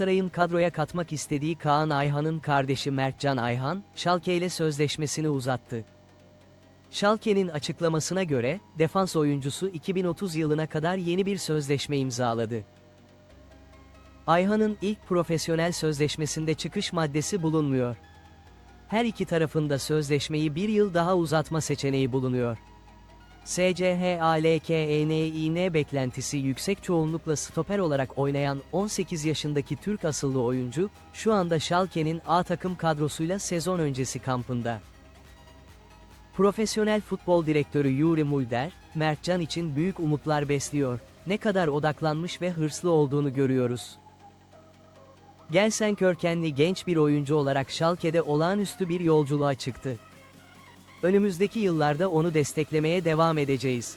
Galatasaray'ın kadroya katmak istediği Kaan Ayhan'ın kardeşi Mertcan Ayhan, Schalke ile sözleşmesini uzattı. Schalke'nin açıklamasına göre, defans oyuncusu 2030 yılına kadar yeni bir sözleşme imzaladı. Ayhan'ın ilk profesyonel sözleşmesinde çıkış maddesi bulunmuyor. Her iki tarafında sözleşmeyi bir yıl daha uzatma seçeneği bulunuyor. SCHALKENİN E beklentisi yüksek çoğunlukla stoper olarak oynayan 18 yaşındaki Türk asıllı oyuncu, şu anda Schalke'nin A takım kadrosuyla sezon öncesi kampında. Profesyonel futbol direktörü Yuri Mulder, Mertcan için büyük umutlar besliyor. Ne kadar odaklanmış ve hırslı olduğunu görüyoruz. Gelsenkörkenli genç bir oyuncu olarak Schalke'de olağanüstü bir yolculuğa çıktı. Önümüzdeki yıllarda onu desteklemeye devam edeceğiz.